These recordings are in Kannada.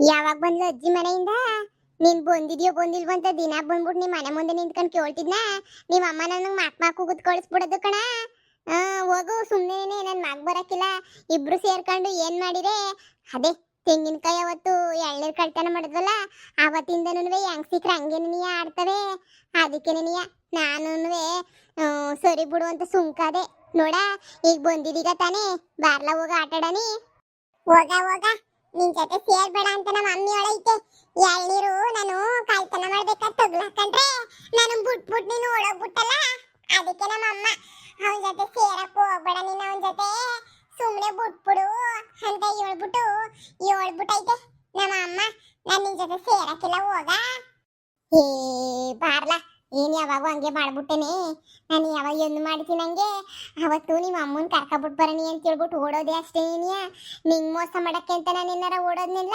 ಯಾವಾಗ ಬಂದ್ಲು ಅಜ್ಜಿ ಮನೆಯಿಂದ? ನೀನ್ ಬಂದಿದ್ಯೋ ಬಂದಿಲ್ವ ಅಂತ ದಿನ ಬಂದ್ಬಿಟ್ಟು ನಿಮ್ಮ ಮನೆ ಮುಂದೆ ನಿಂತ್ಕೊಂಡು ಕೇಳ್ತಿದ್ನ? ನಿಮ್ಮ ಅಮ್ಮ ನನಗೆ ಮಾಕ್ ಮಾಕು ಕೂತ್ ಕಳಿಸ್ಬಿಡೋದು ಕಣ. ಹೋಗು ಸುಮ್ಮನೆ ನನ್ ಮಾಕ್ ಬರಕಿಲ್ಲ. ಇಬ್ರು ಸೇರ್ಕೊಂಡು ಏನ್ ಮಾಡಿರೆ ಅದೇ, ತೆಂಗಿನಕಾಯಿ ಅವತ್ತು ಎಳ್ನೀರ್ ಕಳ್ತನ ಮಾಡಿದ್ವಲ್ಲ ಅವತ್ತಿಂದನೂ ಹೆಂಗ್ ಸಿಕ್ಕ್ರೆ ಹಂಗೆ ನೀ ಆಡ್ತವೆ? ಅದಕ್ಕೆ ನೀಯ ನಾನು ಸರಿ ಬಿಡು ಅಂತ ಸುಮ್ಕಾದೆ. ನೋಡ, ಈಗ ಬಂದಿದೀಗ ತಾನೇ, ಬಾರ್ಲ ಹೋಗ, ಆಟಾಡನಿ. ಹೋಗ ಹೋಗ. ನಿನ್ ಜೊತೆ ಸೇರ್ಬೇಡ ಅಂತ ನಮ್ಮ ಅಮ್ಮಿ ಒಳೈತೆ ಎಳ್ನೀರು ನಾನು ಕಳ್ತನ ಮಾಡ್ಬೇಕಾ ತಗ್ಲಾಕಂದ್ರೆ ನಾನು ಬಿಟ್ಬಿಟ್ ನೀನು ಓಡೋಗ್ಬಿಟ್ಟಲ್ಲ ಅದಕ್ಕೆ ನಮ್ಮ ಅಮ್ಮ, ಅವನ ಜೊತೆ ಸೇರಕ್ ಹೋಗ್ಬೇಡ ನೀನು ಅವನ ಜೊತೆ. ಸುಮ್ಮನೆ ಬಿಟ್ಬಿಡು ಅಂತ ಹೇಳ್ಬಿಟ್ಟು ಹೇಳ್ಬಿಟ್ಟೈತೆ ನಮ್ಮ ಅಮ್ಮ. ನಾನು ನಿನ್ ಜೊತೆ ಸೇರಕ್ಕಿಲ್ಲ ಹೋಗ? ಏ ಬಾರ್ಲ. ಏನ್ ಯಾವಾಗ ಹಂಗೆ ಮಾಡ್ಬಿಟ್ಟೇನೆ. ನಾನು ಯಾವಾಗ ಎಂದು ಮಾಡ್ತೀನಿ ಹಂಗೆ ಅವತ್ತು ನಿಮ್ಮ ಅಮ್ಮನ ಕರ್ಕೊಬಿಟ್ಟು ಬರೋಣಿ ಅಂತ ಹೇಳ್ಬಿಟ್ಟು ಓಡೋದೆ ಅಷ್ಟೇ ಏನಿಯ ನಿಂಗೆ ಮೋಸ ಮಾಡೋಕ್ಕೆ ಅಂತ ನಾನು ಏನಾರ ಓಡೋದ್ನಿಲ್ಲ?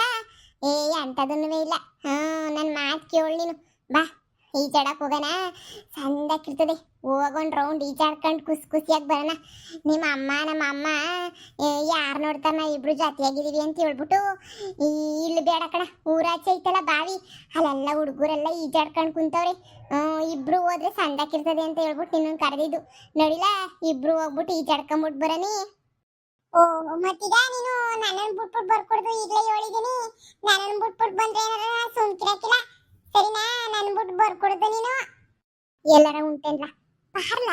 ಏ ಅಂಥದನ್ನೂ ಇಲ್ಲ. ಹಾಂ ನನ್ನ ಮಾತು ಕೇಳು ನೀನು. ಬಾ. ಈಜಾಡಕ್ ಹೋಗೋಣ. ಸಂದಕ್ಕಿರ್ತದೆ ಹೋಗೊಂಡ್ ರೌಂಡ್ ಈಜಾಡ್ಕೊಂಡು ಖುಷಿ ಖುಷಿಯಾಗಿ ಬರೋಣ. ನಿಮ್ಮ ಅಮ್ಮ, ನಮ್ಮ ಅಮ್ಮ ಯಾರು ನೋಡ್ತಾನ ಇಬ್ರು ಜಾತಿಯಾಗಿದ್ದೀವಿ ಅಂತ ಹೇಳ್ಬಿಟ್ಟು ಇಲ್ಲಿ ಬೇಡ ಕಣ. ಊರಾಚೆ ಐತಲ್ಲ ಬಾವಿ. ಅಲ್ಲೆಲ್ಲ ಹುಡುಗರೆಲ್ಲ ಈಜಾಡ್ಕೊಂಡು ಕುಂತವ್ರಿ. ಇಬ್ರು ಹೋದ್ರೆ ಸಂದಕ್ಕಿರ್ತದೆ ಅಂತ ಹೇಳ್ಬಿಟ್ಟು ನಿನ್ನ ಕರೆದಿದ್ದು. ನೋಡಿಲ್ಲ? ಇಬ್ರು ಹೋಗ್ಬಿಟ್ಟು ಈಜಾಡ್ಕೊಂಬಿಟ್ಟು ಬರೋಣ. ಓ ಮತ್ತೀಗ ನೀನು ನನ್ನನ್ನು ಬಿಟ್ಬಿಟ್ಟು ಬರ್ಕೊಡ್ದು ಈಗಲೇ ಹೇಳಿದ್ದೀನಿ ನನ್ನನ್ನು ಬಿಟ್ಬಿಟ್ಟು ಬಂದ್ರೆ ಏನಾರ ಬರ್ಕೊಡ್ದು ನೀನು? ಎಲ್ಲರ ಉಂಟೇನ್ಲ. ಬಾರ್ಲ.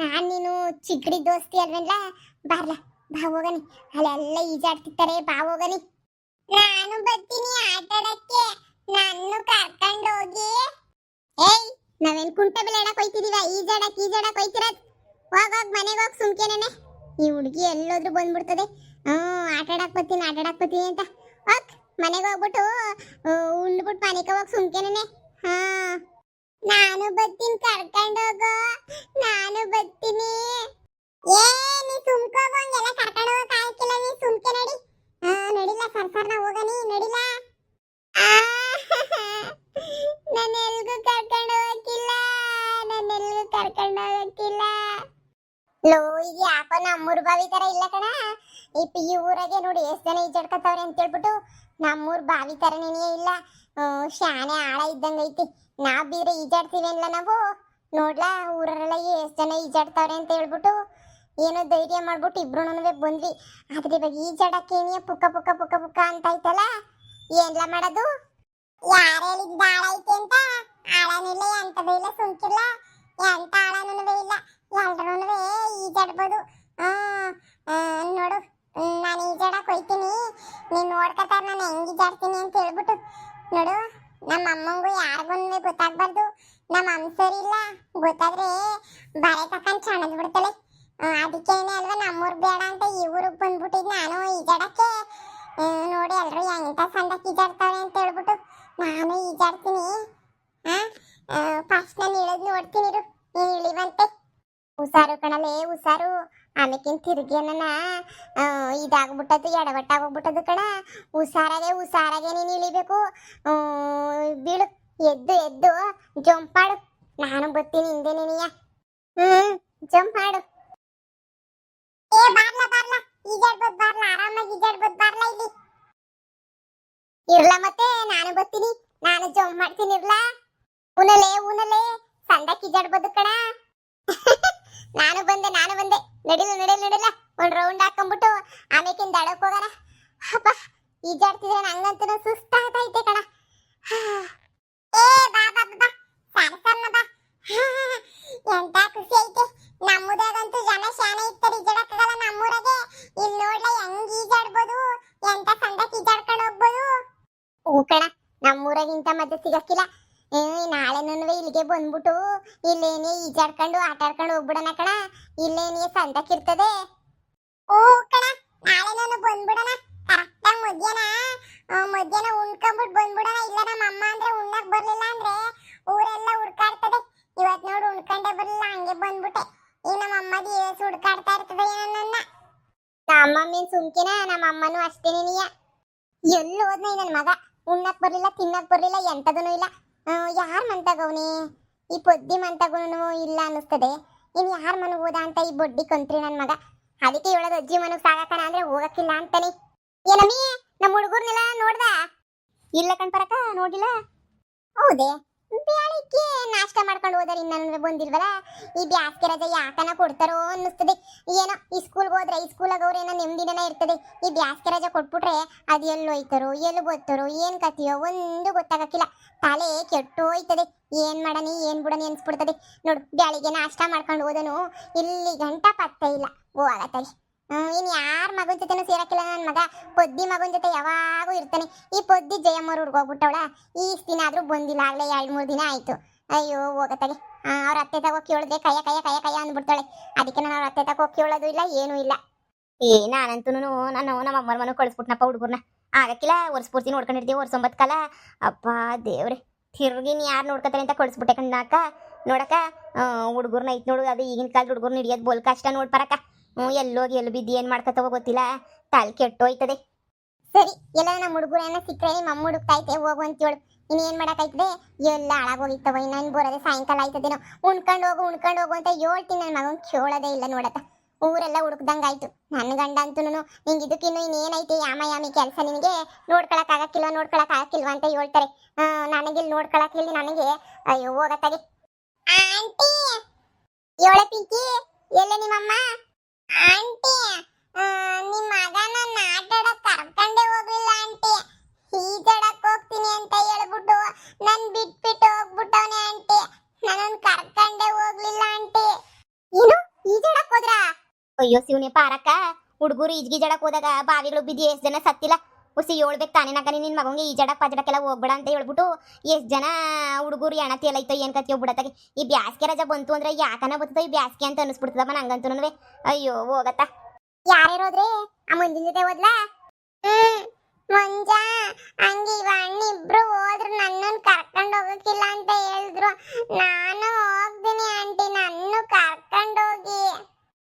ನಾನ್ ನೀನು ಚಿಕ್ಕಡಿ ದೋಸ್ತಿ ಅಲ್ವೇನ್ಲ? ಬಾರ್ಲ. ಬಾ ಹೋಗನಿ. ಅಲ್ಲೆಲ್ಲ ಈಜಾಡ್ತಿರ್ತಾರೆ. ಬಾ ಹೋಗನಿ. ನಾನು ಬರ್ತೀನಿ ಆಟಾಡಕ್ಕೆ. ನಾನು ಕರ್ಕೊಂಡು ಹೋಗಿ. ಏಯ್, ನಾವೇನ್ ಕುಂಟೆ ಹೇಳಕ್ ಹೋಯ್ತಿದೀವ? ಈಜಾಡಕ್ ಈಜಾಡಕ್ ಹೋಯ್ತಿರೋದ್? ಹೋಗ್ ಹೋಗ್, ಮನೆಗೆ ಹೋಗ್ ಸುಮ್ಕೆನೇನೆ. ಈ ಹುಡುಗಿ ಎಲ್ಲೋದ್ರು ಬಂದ್ಬಿಡ್ತದೆ. ಹ್ಮ್ ಆಟಾಡಕ್ ಬರ್ತೀನಿ ಆಟಾಡಕ್ ಬರ್ತೀನಿ ಅಂತ. ಹೋಗ್, ಮನೆಗೆ ಹೋಗ್ಬಿಟ್ಟು ಉಂಡ್ಬಿಟ್ಟು ಮನೆಗೆ ಹೋಗ್ ಸುಮ್ಕೇನೆ ಹಾ. ನಾನು ಬರ್ತೀನಿ ಕರ್ಕೊಂಡು ಹೋಗೋ. ನಾನು ಬರ್ತೀನಿ ಏ, ನೀ ಸುಮ್ಕೋಗಂಗೆಲ್ಲ ಕರ್ಕೊಂಡು ಹೋಗಕ್ ಆಯ್ಕಿಲ್ಲ ನೀ? ಸುಮ್ಕೆ ನಡಿ. ಹಾ ನಡಿಲ್ಲ ಸರ್ಸರ್ನ ಹೋಗನಿ ನಡಿಲ್ಲ ನಾನು ಎಲ್ಗೂ ಕರ್ಕೊಂಡು ಹೋಗಕ್ಕಿಲ್ಲ. ನನ್ನ ಎಲ್ಗೂ ಕರ್ಕೊಂಡು ಹೋಗಕ್ಕಿಲ್ಲ. ಲೋ, ಈಗ ಯಾಕೋ ನಮ್ಮೂರ್ ಬಾವಿ ತರ ಇಲ್ಲ ಕಣ. ಈ ಪಿ ಊರಾಗೆ ನೋಡಿ ಎಷ್ಟು ಜನ ಈಜಾಡ್ಕತ್ತವ್ರೆ ಅಂತ ಹೇಳ್ಬಿಟ್ಟು ನಮ್ಮೂರ್ ಬಾವಿ ತರನೇನೇ ಇಲ್ಲ. ಶಾನೆ ಆಳ ಇದ್ದಂಗೈತಿ ಐತಿ. ನಾವ್ ಬೀರೆ ಈಜಾಡ್ತೀವಿ ಅಲ್ಲ ನಾವು? ನೋಡ್ಲಾ ಊರಲ್ಲ ಎಷ್ಟು ಜನ ಈಜಾಡ್ತಾವ್ರೆ ಅಂತ ಹೇಳ್ಬಿಟ್ಟು ಏನೋ ಧೈರ್ಯ ಮಾಡ್ಬಿಟ್ಟು ಇಬ್ರು ಬಂದ್ವಿ. ಆದ್ರೆ ಇವಾಗ ಈಜಾಡಕ್ಕೆ ಪುಕ್ಕ ಪುಕ್ಕ ಪುಕ್ಕ ಪುಕ್ಕ ಅಂತ ಐತಲ್ಲ? ಏನ್ಲ ಮಾಡೋದು? ಯಾರು ಹೇಳಿದ್ದ ಆಳ ಐತೆ ಅಂತ? ಆಳನಿಲ್ಲ ಅಂತ ಇಲ್ಲ ಸುಂಕಿಲ್ಲ ಎಂತ ಆಳನೂ ಇಲ್ಲ. ಎಲ್ರೂ ಈಜಾಡ್ಬೋದು. ನೋಡು, ನಾನು ಈಜಾಡಕ್ ಹೋಯ್ತೀನಿ. ನೀನು ನೋಡ್ಕೊತಾರ ನಾನು ಹೆಂಗೆ ಈಜಾಡ್ತೀನಿ ಅಂತ ಹೇಳ್ಬಿಟ್ಟು ನೋಡು, ನಮ್ಮ ಅಮ್ಮಂಗೂ ಯಾರಿಗೂ ಗೊತ್ತಾಗ್ಬಾರ್ದು. ನಮ್ಮ ಅಮ್ಮ ಸರಿ ಇಲ್ಲ ಗೊತ್ತಾದ್ರೆ ಬಾರೆ ತಕೊಂಡ್ ಚಣದ್ ಬಿಡ್ತಾಳೆ. ಅದಕ್ಕೇನೆ ಅಲ್ವಾ ನಮ್ಮೂರ್ ಬೇಡ ಅಂತ ಈ ಊರಿಗೆ ಬಂದ್ಬಿಟ್ಟಿದ್ ನಾನು ಈಜಾಡಕ್ಕೆ. ನೋಡಿ ಎಲ್ರು ಎಂತ ಸಂದಕ್ಕೆ ಈಜಾಡ್ತಾವೆ ಅಂತ ಹೇಳ್ಬಿಟ್ಟು ನಾನು ಈಜಾಡ್ತೀನಿ. ಫಸ್ಟ್ ನಾನು ಇಳಿದ್ ನೋಡ್ತೀನಿ ನೀನ್ ಇಳಿವಂತೆ. ಹುಷಾರು ಕಣಲೆ, ಹುಷಾರು. ಆಮೇಕಿನ್ ತಿರುಗಿ ನನ್ನ ಇದಾಗ್ಬಿಟ್ಟದು ಎಡವಟ್ಟಾಗೋಗ್ಬಿಟ್ಟದು ಕಣ. ಹುಷಾರಾಗೆ ಹುಷಾರಾಗೆ ನೀನು ಇಳಿಬೇಕು. ಬೀಳು, ಎದ್ದು ಎದ್ದು ಜಂಪ್ ಮಾಡು ನಾನು ಬರ್ತೀನಿ ಹಿಂದೆ ನೀನಿಯ ಹ್ಮ್ ಜಂಪ್ ಏ, ಬಾರ್ಲ ಬಾರ್ಲ, ಈಜಾಡ್ಬೋದು ಬಾರ್ಲ, ಆರಾಮಾಗಿ ಈಜಾಡ್ಬೋದು ಬಾರ್ಲ ಇಲ್ಲಿ. ಇರ್ಲ ಮತ್ತೆ, ನಾನು ಬರ್ತೀನಿ. ನಾನು ಜಂಪ್ ಮಾಡ್ತೀನಿ, ಇರ್ಲ. ಉನಲೆ ಉನಲೆ ಸಂದಕ್ಕೆ ಈಜಾಡ್ಬೋದು ಕಣ. ನಾನು ಬಂದೆ ನಾನು ಬಂದೆ. ನಡಿಲ್ಲ ನಡಿಲ್ಲ ನಡಿಲ್ಲ ಒಂದ್ ರೌಂಡ್ ಹಾಕೊಂಡ್ಬಿಟ್ಟು ಆಮೇಕಿನ ದಡಕ್ ಹೋಗೋಣ. ಅಪ್ಪ ಈಜಾಡ್ತಿದ್ರೆ ನಂಗಂತೂ ಸುಸ್ತಾಗ್ತೈತೆ ಕಣ. ಏ, ಬಾ ಬಾ ಬಾ ಎಂತ ಖುಷಿ ಐತೆ. ನಮ್ಮೂರಾಗಂತೂ ಜನ ಶಾನೆ ಇರ್ತಾರೆ ಈಜಾಡಕ್ಕಾಗಲ್ಲ ನಮ್ಮೂರಾಗೆ. ಇಲ್ಲಿ ನೋಡ್ಲ ಹೆಂಗ್ ಈಜಾಡ್ಬೋದು ಎಂತ ಸಂದಕ್ಕೆ ಈಜಾಡ್ಕೊಂಡು ಹೋಗ್ಬೋದು. ಹೂ ಕಣ, ನಮ್ಮೂರಾಗಿಂತ ಮತ್ತೆ ಸಿಗಕ್ಕಿಲ್ಲ. ಬಂದ್ಬಿಟ್ಟು ಇಲ್ಲೇನಿ ಈಜಾಡ್ಕೊಂಡು ಆಟ ಆಡ್ಕೊಂಡು ಹೋಗ್ಬಿಡೋಣ ಕಣ. ಇಲ್ಲೇನಿ ಸಂದಕ್ಕಿರ್ತದೆ ಓ ಕಣ, ನಾಳೆ ನಾನು ಬಂದ್ಬಿಡೋಣ. ಕರೆಕ್ಟಾಗಿ ಮಧ್ಯಾಹ್ನ ಮಧ್ಯಾಹ್ನ ಉಣ್ಕೊಂಬಿಟ್ಟು ಬಂದ್ಬಿಡೋಣ. ಇಲ್ಲ ನಮ್ಮ ಅಮ್ಮ ಅಂದ್ರೆ ಉಣ್ಣಕ್ ಬರ್ಲಿಲ್ಲ ಅಂದ್ರೆ ಊರೆಲ್ಲ ಹುಡ್ಕಾಡ್ತದೆ. ಇವತ್ ನೋಡು ಉಣ್ಕೊಂಡೆ ಬರ್ಲಿಲ್ಲ, ಹಂಗೆ ಬಂದ್ಬಿಟ್ಟೆ. ಈ ನಮ್ಮ ಅಮ್ಮದ ಏಸ್ ಹುಡ್ಕಾಡ್ತಾ ಇರ್ತದೆ ನನ್ನ. ನಮ್ಮ ಅಮ್ಮನ ಸುಮ್ಕಿನ, ನಮ್ಮ ಅಮ್ಮನೂ ಅಷ್ಟೇನೇನಿಯ ಎಲ್ಲಿ ಹೋದ್ನ ನನ್ನ ಮಗ. ಉಣ್ಣಕ್ ಬರ್ಲಿಲ್ಲ, ತಿನ್ನಕ್ ಬರ್ಲಿಲ್ಲ ಎಂತದೂ ಇಲ್ಲ. ಯಾರ್ ಮಂತಗವನಿ ಈ ಪೊದ್ದಿ ಮಂತಾಗೂ ಇಲ್ಲ ಅನ್ನಿಸ್ತದೆ. ಇನ್ನು ಯಾರ್ ಮನೆಗ್ ಹೋದ ಅಂತ ಈ ಬೊಡ್ಡಿ ಕಂತ್ರಿ ನನ್ನ ಮಗ? ಅದಕ್ಕೆ ಹೇಳೋದು ಅಜ್ಜಿ ಮನೆಗ್ ಸಾಗಕಣ ಅಂದ್ರೆ ಹೋಗಕ್ಕಿಲ್ಲ ಅಂತಾನೆ. ಏನಮ್ಮಿ ನಮ್ಮ ಹುಡುಗರ್ನೆಲ್ಲ ನೋಡ್ದ? ಇಲ್ಲ ಕಣ್ಪರಕ ನೋಡಿಲ್ಲ? ಹೌದೇ. ಬೆಳಿಗ್ಗೆ ನಾಷ್ಟ ಮಾಡ್ಕೊಂಡು ಹೋದರೆ ಇನ್ನೊಂದು ಬಂದಿಲ್ವಲ್ಲ? ಈ ಬ್ಯಾಸ್ಗೆ ರಜೆ ಯಾಕನ ಕೊಡ್ತಾರೋ ಅನ್ನಿಸ್ತದೆ. ಏನೋ ಈ ಸ್ಕೂಲ್ಗೆ ಹೋದ್ರೆ, ಈ ಸ್ಕೂಲಾಗ ಅವ್ರೇನೋ ನೆಮ್ಮದಿನ ಇರ್ತದೆ. ಈ ಬ್ಯಾಸ್ಗೆ ರಜೆ ಕೊಟ್ಬಿಟ್ರೆ ಅದು ಎಲ್ಲಿ ಹೋಯ್ತಾರೋ, ಎಲ್ಲಿ ಗೊತ್ತಾರೋ ಏನ್ ಕತಿಯೋ ಒಂದು ಗೊತ್ತಾಗಕ್ಕಿಲ್ಲ. ತಲೆ ಕೆಟ್ಟು ಹೋಯ್ತದೆ ಏನ್ ಮಾಡನಿ ಏನ್ ಬಿಡನಿ ಅನ್ಸ್ಬಿಡ್ತದೆ. ನೋಡು ಬೆಳಿಗ್ಗೆ ನಾಷ್ಟ ಮಾಡ್ಕೊಂಡು ಹೋದನು, ಇಲ್ಲಿ ಗಂಟ ಪತ್ತೆ ಇಲ್ಲ. ಹ್ಮ್ ಇನ್ ಯಾರ ಮಗನ ಜೊತೆನೂ ಸೇರಕ್ಕಿಲ್ಲ. ನನ್ನ ಮಗ ಪೊದ್ದಿ ಮಗನ ಜೊತೆ ಯಾವಾಗೂ ಇರ್ತಾನೆ. ಈ ಪೊದ್ದಿ ಜಯಮ್ಮವ್ರ ಹುಡ್ಗೋಗ್ಬಿಟ್ಟವಳ ಈ ದಿನ ಆದ್ರೂ ಬಂದಿಲ್ಲ. ಆಗ್ಲೇ ಎರಡ್ ಮೂರ್ ದಿನ ಆಯ್ತು. ಅಯ್ಯೋ, ಹೋಗತ್ತಾಗೆ. ಅವ್ರ ಅತ್ತೆ ತಗೋ ಕೇಳಿದ್ರೆ ಕೈಯ ಕೈಯ ಕೈಯ ಕೈಯ ಅಂದ್ಬಿಡ್ತಾಳೆ. ಅದಕ್ಕೆ ನಾನು ಅವ್ರ ಅತ್ತೆ ತಗೋ ಕೇಳೋದು ಇಲ್ಲ, ಏನೂ ಇಲ್ಲ. ಏ ನಾನಂತೂ ನಾನು ನಮ್ಮ ಅಮ್ಮರ ಮನೆ ಕಳಿಸ್ಬಿಟ್ನಪ್ಪ ಹುಡುಗರ್ನ. ಆಗಕ್ಕಿಲ್ಲ ವರ್ಷ ಪೂರ್ತಿ ನೋಡ್ಕೊಂಡಿರ್ತೀವಿ ವರ್ಷ ಒಂಬತ್ತು ಕಾಲ. ಅಪ್ಪ, ದೇವ್ರೆ. ತಿರ್ಗಿ ಯಾರ್ ನೋಡ್ಕೊತಾರೆ ಅಂತ ಕಳಿಸ್ಬಿಟ್ಟೆ ಕಣ್ಣಾಕ ನೋಡಕ್ಕ ಹುಡುಗರ್ನ ಐತ್ ನೋಡು, ಅದು ಈಗಿನ ಕಾಲದ ಹುಡುಗರ್ನ ಹಿಡಿಯೋದು ಬೋಲ್ ಕಷ್ಟ ನೋಡ್ಬರಕ್ಕ ಹ್ಞೂ ಎಲ್ಲೋಗಿ ಎಲ್ಲಿ ಬಿದ್ದು ಏನು ಮಾಡ್ಕೊತವೋ ಗೊತ್ತಿಲ್ಲ. ತಾಲ್ ಕೆಟ್ಟೋಯ್ತದೆ. ಸರಿ ಎಲ್ಲ ನಮ್ಮ ಹುಡುಗರೇನ ಸಿಕ್ಕರೆ ನಿಮ್ಮ ಅಮ್ಮ ಹುಡುಕ್ತೈತೆ ಹೋಗು ಅಂತೇಳು ಇನ್ನೇನು ಮಾಡೋಕ್ಕಾಯ್ತದೆ? ಎಲ್ಲ ಹಾಳಾಗೋಗಿತ್ತವ ಇನ್ನೇನು ಬರೋದೆ ಸಾಯಂಕಾಲ ಆಯ್ತದೇನೋ. ಉಣ್ಕೊಂಡು ಹೋಗು ಉಣ್ಕೊಂಡು ಹೋಗು ಅಂತ ಹೇಳ್ತೀನಿ ನನ್ನ ಮಗ ಕೇಳೋದೇ ಇಲ್ಲ ನೋಡತ್ತ ಊರೆಲ್ಲ ಹುಡುಕ್ದಂಗಾಯ್ತು. ನನ್ನ ಗಂಡ ಅಂತೂ ನಿಂಗೆ ಇದಕ್ಕಿನ್ನು ಇನ್ನೇನೈತೆ ಯಾಮ ಯಾಮಿ ಕೆಲಸ ನಿನಗೆ? ನೋಡ್ಕೊಳಕ್ಕಾಗಕ್ಕಿಲ್ವ ನೋಡ್ಕೊಳಕ್ಕಾಗಕ್ಕಿಲ್ವ ಅಂತ ಹೇಳ್ತಾರೆ. ಆ, ನನಗೆ ಇಲ್ಲಿ ನೋಡ್ಕೊಳಕ್ ಇಲ್ಲಿ ನನಗೆ ಅಯ್ಯೋ ಹೋಗತ್ತಾಗೆ. ಆಂಟಿ! ಹೇಳ ಪಿಂಕಿ! ಎಲ್ಲ ನಿಮ್ಮಮ್ಮ? ಆಂಟಿ ನಿಮ್ಮ ನಿಮ್ ಮಗನ ನಾಟಡ ಕರ್ಕೊಂಡೇ ಹೋಗ್ಲಿಲ್ಲ ಆಂಟಿ. ಈಜಡಕ್ ಹೋಗ್ತೀನಿ ಅಂತ ಹೇಳ್ಬಿಟ್ಟು ನನ್ ಬಿಟ್ಬಿಟ್ಟು ಹೋಗ್ಬಿಟ್ಟವನೆ ಆಂಟಿ. ನನ್ನ ಕರ್ಕೊಂಡೇ ಹೋಗ್ಲಿಲ್ಲ ಆಂಟಿ. ಏನು? ಈಜಾಡಕ್ ಹೋದ್ರ? ಅಯ್ಯೋ ಶಿವನೇ ಪಾರಕ್ಕ. ಹುಡುಗರು ಈಜ್ಗೀಜಾಡಕ್ ಹೋದಾಗ ಬಾವಿಗಳು ಬಿದ್ದು ಎಷ್ಟು ಜನ ಸತ್ತಿಲ್ಲ. ಉಸಿ ಹೇಳ್ಬೇಕು ತಾನೇ ನಗನಿ ನಿನ್ನ ಮಗಂಗೆ ಈಜಾಡಕ್ ಪಜಡಕ್ಕೆಲ್ಲ ಹೋಗ್ಬೇಡ ಅಂತ ಹೇಳ್ಬಿಟ್ಟು ಎಷ್ಟು ಜನ ಹುಡುಗರು ಎಣತಿ ಎಲ್ಲ ಇತ್ತು, ಏನು ಕತ್ತಿ ಹೋಗ್ಬಿಡತ್ತಾಗೆ. ಈ ಬ್ಯಾಸ್ಗೆ ರಜಾ ಬಂತು ಅಂದ್ರೆ ಯಾಕನ ಬರ್ತದ ಈ ಬ್ಯಾಸ್ಗೆ ಅಂತ ಅನಿಸ್ಬಿಡ್ತದಮ್ಮ ನಂಗಂತೂ ಅಯ್ಯೋ, ಹೋಗತ್ತ. ಯಾರ್ಯಾರೋದ್ರೆ ಆ ಮುಂದಿನ ಜೊತೆ ಹೋದ್ಲಾ? ಹ್ಮ್, ಮಂಜ. ಹಂಗೆ ಇಬ್ರು ಹೋದ್ರು ನನ್ನನ್ನು ಕರ್ಕೊಂಡ್ ಹೋಗಕ್ಕಿಲ್ಲ ಅಂತ ಹೇಳಿದ್ರು. ನಾನು ಹೋಗ್ತೀನಿ ಆಂಟಿ ನನ್ನ ಕರ್ಕೊಂಡು ಹೋಗಿ.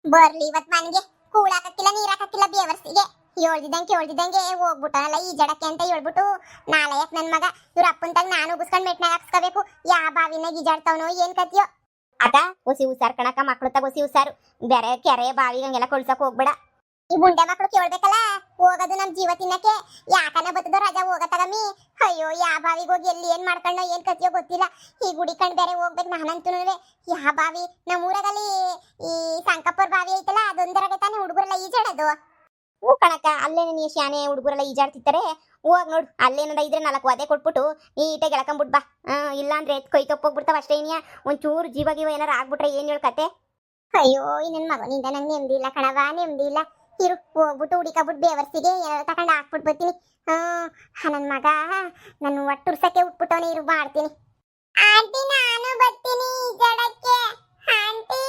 ಬರ್ಲಿ ಇವತ್ತು ಮನೆಗೆ. ಕೂಳಾಕಕ್ಕಿಲ್ಲ ನೀರ್ ಹಾಕಕ್ಕಿಲ್ಲ ಬೇವರ್ಸಿಗೆ. ಹೇಳ್ದಿದ್ದಂಗೆ ಹೋಗ್ಬಿಟ್ಟಲ್ಲ ಹೋಗ್ಬಿಟ್ಟನಲ್ಲ ಜಡಕ್ಕೆ ಅಂತ ಹೇಳ್ಬಿಟ್ಟು ನಾಳೆಯಕ್ ನನ್ ಮಗ? ಇವ್ರ ಅಪ್ಪಂತಾಗ ನಾನು ಉಗಿಸ್ಕೊಂಡ್ ಮೆಟ್ನಾಗ ಹಾಕ್ಸ್ಕೋಬೇಕು. ಯಾ ಬಾವಿನಾಗ ಈಜಾಡ್ತಾವನೋ ಏನ್ ಕತ್ತಿಯೋ ಅದ ಹುಸಿ ಹುಷಾರ್ ಕಣಕ ಮಕ್ಳು ತಗ ಹುಸಿ ಬೇರೆ ಕೆರೆ ಬಾವಿ ಹಂಗೆಲ್ಲ ಕೊಳ್ಸಕ್ ಹೋಗ್ಬೇಡ. ಈ ಬುಂಡೆ ಮಕ್ಳು ಕೇಳ್ಬೇಕಲ್ಲ? ಹೋಗೋದು ನಮ್ ಜೀವ ತಿನ್ನಕ್ಕೆ. ಯಾಕನ ಬತ್ತದೋ ರಜಾ ಹೋಗತ್ತಗಮ್ಮಿ ಅಯ್ಯೋ, ಯಾ ಬಾವಿಗೆ ಹೋಗಿ ಎಲ್ಲಿ ಏನ್ ಮಾಡ್ಕೊಂಡ ಏನ್ ಕತ್ತಿಯೋ ಗೊತ್ತಿಲ್ಲ. ಈ ಗುಡಿ ಕಂಡ್ ಬೇರೆ ಹೋಗ್ಬೇಕು ನಾನಂತೂ ಯಾ ಬಾವಿ ನಮ್ಮ ಊರಾಗಲ್ಲಿ ಈ ಸಂಕಪ್ಪರ್ ಬಾವಿ ಐತಲ್ಲ ಅದೊಂದರಾಗ ತಾನೇ ಹುಡುಗರೆಲ್ಲ ಈಜಾಡೋದು. ಓ ಕಣಕ್ಕ ಅಲ್ಲೇ ನೀ ಶಾನೆ ಹುಡುಗರೆಲ್ಲ ಈಜಾಡ್ತಿರ್ತಾರೆ. ಹೋಗ್ ನೋಡು, ಅಲ್ಲೇನದ ಇದ್ರೆ ನಾಲ್ಕು ಅದೇ ಕೊಟ್ಬಿಟ್ಟು ನೀಟಾಗಿ ಎಳ್ಕೊಂಬಿಟ್ ಬಾ. ಹಾಂ ಎತ್ ಕೈ ತಪ್ಪೋಗ್ಬಿಡ್ತಾವ ಅಷ್ಟೇ ಏನಿಯ ಒಂಚೂರು ಜೀವ ಗೀವ ಏನಾರ ಆಗ್ಬಿಟ್ರೆ ಏನು ಹೇಳಕತೆ ಅಯ್ಯೋ, ಈ ನನ್ನ ಮಗನಿಂದ ನಂಗೆ ನೆಮ್ಮದಿ ಇಲ್ಲ ಕಣವ ನೆಮ್ಮದಿ ಇಲ್ಲ. ಇರು, ಹೋಗ್ಬಿಟ್ಟು ಹುಡುಕಬಿಟ್ಟು ಬೇವರ್ಸಿಗೆ ಏನಾರು ತಗೊಂಡು ಹಾಕ್ಬಿಟ್ಟು ಬರ್ತೀನಿ. ನನ್ನ ಮಗ, ನಾನು ಒಟ್ಟು ಉಟ್ಬಿಟ್ಟವನೇ, ಇರು, ಮಾಡ್ತೀನಿ. ಆಂಟಿ, ನಾನು ಬರ್ತೀನಿ ಈಜಾಡಕ್ಕೆ ಆಂಟಿ.